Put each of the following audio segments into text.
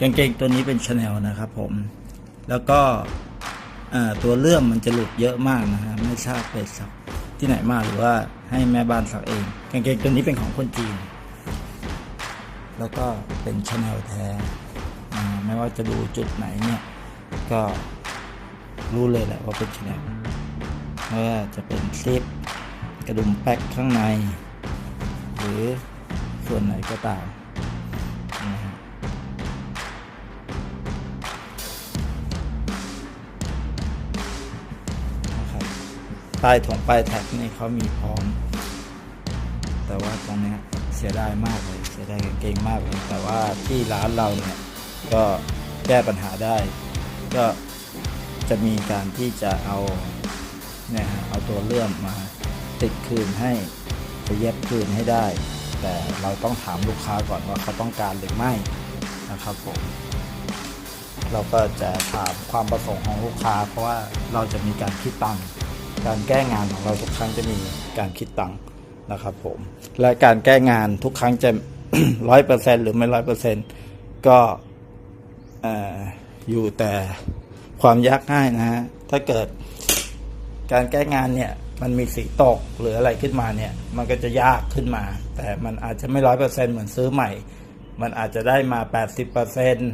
กางเกงตัวนี้เป็นชาแนลนะครับผม แล้วก็ตัวเลื่อมมันจะหลุดเยอะมากนะฮะไม่ทราบไปสักที่ไหนมาหรือว่าให้แม่บ้านสักเองกางเกงตัวนี้เป็นของคนจีน แล้วก็เป็นชาแนลแท้ไม่ว่าจะดูจุดไหนเนี่ยก็รู้เลยแหละว่าเป็นชาแนลไม่ว่าจะเป็นซิปกระดุมแป๊กข้างใน หรือส่วนไหนก็ตาม ป้ถงป้ายแท็กนี่เขามีพร้อม แต่ว่าตรงนี้เสียดายมากเลยเสียดายกางเกงมากเลยแต่ว่าที่ร้านเราเนี่ยก็แก้ปัญหาได้ ก็จะมีการที่จะเอาเนี่ยเอาตัวเลื่อมมาติดคืนให้ไปเย็บคืนให้ได้ แต่เราต้องถามลูกค้าก่อนว่าเขาต้องการหรือไม่นะครับผมเราก็จะถามความประสงค์ของลูกค้า เพราะว่าเราจะมีการคิดตังค์ การแก้งานของเราทุกครั้งจะมีการคิดตังค์นะครับผม และการแก้งานทุกครั้งจะร้อยเปอร์เซ็นหรือไม่ร้อยเปอร์เซ็นก็อยู่แต่ความยากง่ายนะฮะ ถ้าเกิดการแก้งานเนี่ยมันมีสีตกหรืออะไรขึ้นมาเนี่ย มันก็จะยากขึ้นมา แต่มันอาจจะไม่ร้อยเปอร์เซ็นเหมือนซื้อใหม่ มันอาจจะได้มาแปดสิบเปอร์เซ็นต์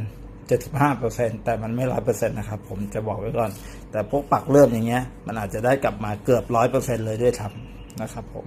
75%แต่มันไม่ร้อยเปอร์เซ็นต์นะครับ ผมจะบอกไว้ก่อน แต่พวกปักเลือดอย่างเงี้ย มันอาจจะได้กลับมาเกือบร้อยเปอร์เซ็นต์เลยด้วยทำนะครับผม